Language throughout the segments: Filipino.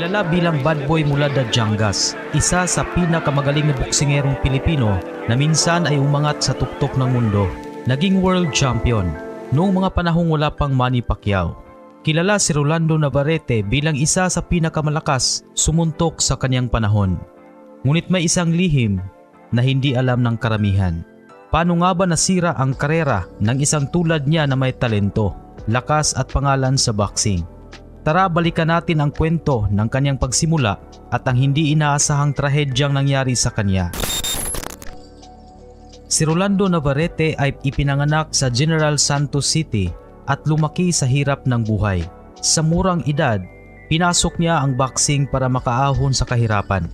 Kilala bilang bad boy mula Dajangas, isa sa pinakamagaling na boksingerong Pilipino na minsan ay umangat sa tuktok ng mundo. Naging world champion noong mga panahong wala pang Manny Pacquiao. Kilala si Rolando Navarrete bilang isa sa pinakamalakas sumuntok sa kanyang panahon. Ngunit may isang lihim na hindi alam ng karamihan. Paano nga ba nasira ang karera ng isang tulad niya na may talento, lakas at pangalan sa boxing? Tara balikan natin ang kwento ng kanyang pagsimula at ang hindi inaasahang trahedyang nangyari sa kanya. Si Rolando Navarrete ay ipinanganak sa General Santos City at lumaki sa hirap ng buhay. Sa murang edad, pinasok niya ang boxing para makaahon sa kahirapan.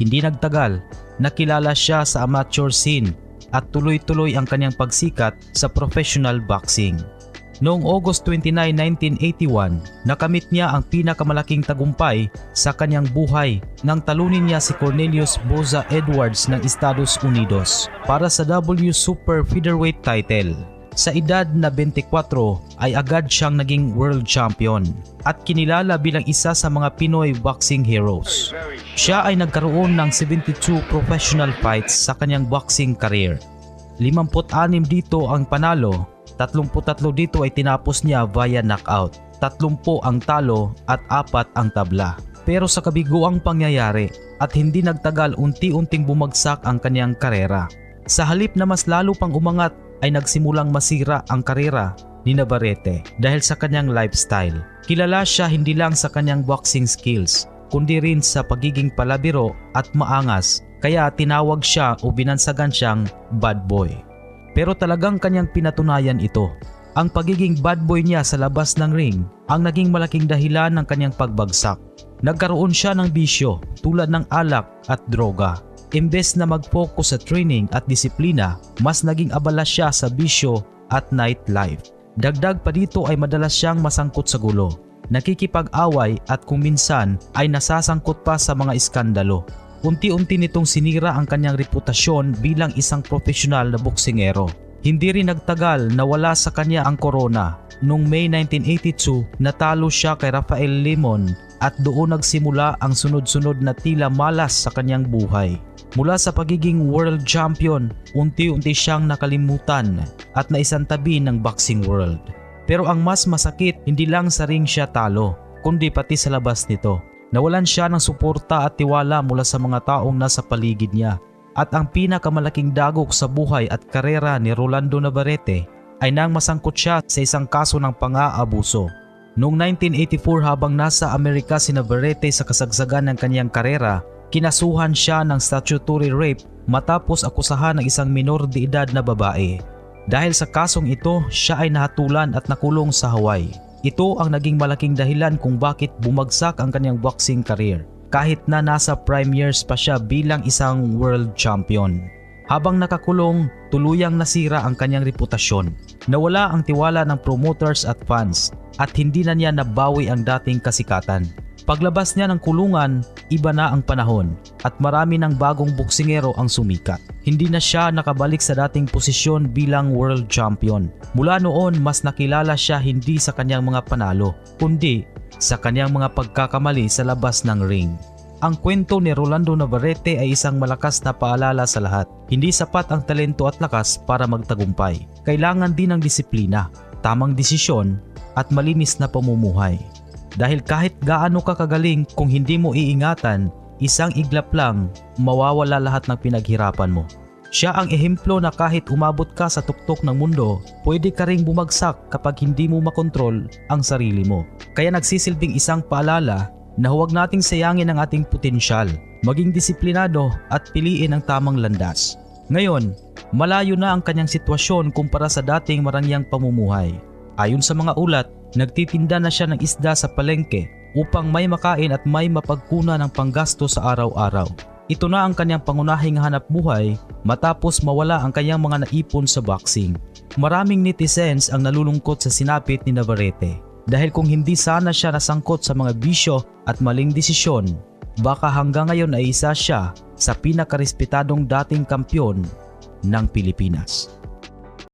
Hindi nagtagal, nakilala siya sa amateur scene at tuloy-tuloy ang kanyang pagsikat sa professional boxing. Noong August 29, 1981, nakamit niya ang pinakamalaking tagumpay sa kanyang buhay nang talunin niya si Cornelius Boza Edwards ng Estados Unidos para sa W Super Featherweight title. Sa edad na 24 ay agad siyang naging world champion at kinilala bilang isa sa mga Pinoy boxing heroes. Siya ay nagkaroon ng 72 professional fights sa kanyang boxing career. 56 dito ang panalo 33 dito ay tinapos niya via knockout, 30 ang talo at 4 ang tabla. Pero sa kabiguang pangyayari at hindi nagtagal unti-unting bumagsak ang kanyang karera. Sa halip na mas lalo pang umangat ay nagsimulang masira ang karera ni Navarrete dahil sa kanyang lifestyle. Kilala siya hindi lang sa kanyang boxing skills kundi rin sa pagiging palabiro at maangas kaya tinawag siya o binansagan siyang bad boy pero talagang kanyang pinatunayan ito. Ang pagiging bad boy niya sa labas ng ring ang naging malaking dahilan ng kanyang pagbagsak. Nagkaroon siya ng bisyo tulad ng alak at droga. Imbes na mag-focus sa training at disiplina, mas naging abala siya sa bisyo at nightlife. Dagdag pa dito ay madalas siyang masangkot sa gulo. Nakikipag-away at kung minsan ay nasasangkot pa sa mga iskandalo. Unti-unti nitong sinira ang kanyang reputasyon bilang isang profesional na boksingero. Hindi rin nagtagal na wala sa kanya ang corona. Noong May 1982, natalo siya kay Rafael Limon at doon nagsimula ang sunod-sunod na tila malas sa kanyang buhay. Mula sa pagiging world champion, unti-unti siyang nakalimutan at naisantabi ng boxing world. Pero ang mas masakit, hindi lang sa ring siya talo, kundi pati sa labas nito. Nawalan siya ng suporta at tiwala mula sa mga taong nasa paligid niya. At ang pinakamalaking dagok sa buhay at karera ni Rolando Navarrete ay nang masangkot siya sa isang kaso ng pang-aabuso. Noong 1984 habang nasa Amerika si Navarrete sa kasagsagan ng kanyang karera, kinasuhan siya ng statutory rape matapos akusahan ng isang minor de edad na babae. Dahil sa kasong ito, siya ay nahatulan at nakulong sa Hawaii. Ito ang naging malaking dahilan kung bakit bumagsak ang kanyang boxing career kahit na nasa prime years pa siya bilang isang world champion. Habang nakakulong, tuluyang nasira ang kanyang reputasyon. Nawala ang tiwala ng promoters at fans at hindi na niya nabawi ang dating kasikatan. Paglabas niya ng kulungan, iba na ang panahon at marami ng bagong boksingero ang sumikat. Hindi na siya nakabalik sa dating posisyon bilang world champion. Mula noon, mas nakilala siya hindi sa kanyang mga panalo, kundi sa kanyang mga pagkakamali sa labas ng ring. Ang kwento ni Rolando Navarrete ay isang malakas na paalala sa lahat. Hindi sapat ang talento at lakas para magtagumpay. Kailangan din ng disiplina, tamang desisyon at malinis na pamumuhay. Dahil kahit gaano ka kagaling kung hindi mo iingatan, isang iglap lang, mawawala lahat ng pinaghirapan mo. Siya ang ehemplo na kahit umabot ka sa tuktok ng mundo, pwede ka ring bumagsak kapag hindi mo makontrol ang sarili mo. Kaya nagsisilbing isang paalala na huwag nating sayangin ang ating potensyal, maging disiplinado at piliin ang tamang landas. Ngayon, malayo na ang kanyang sitwasyon kumpara sa dating marangyang pamumuhay. Ayon sa mga ulat, nagtitinda na siya ng isda sa palengke upang may makain at may mapagkuna ng panggasto sa araw-araw. Ito na ang kanyang pangunahing hanap buhay matapos mawala ang kanyang mga naipon sa boxing. Maraming netizens ang nalulungkot sa sinapit ni Navarrete dahil kung hindi sana siya nasangkot sa mga bisyo at maling desisyon, baka hanggang ngayon ay isa siya sa pinakarespetadong dating kampyon ng Pilipinas.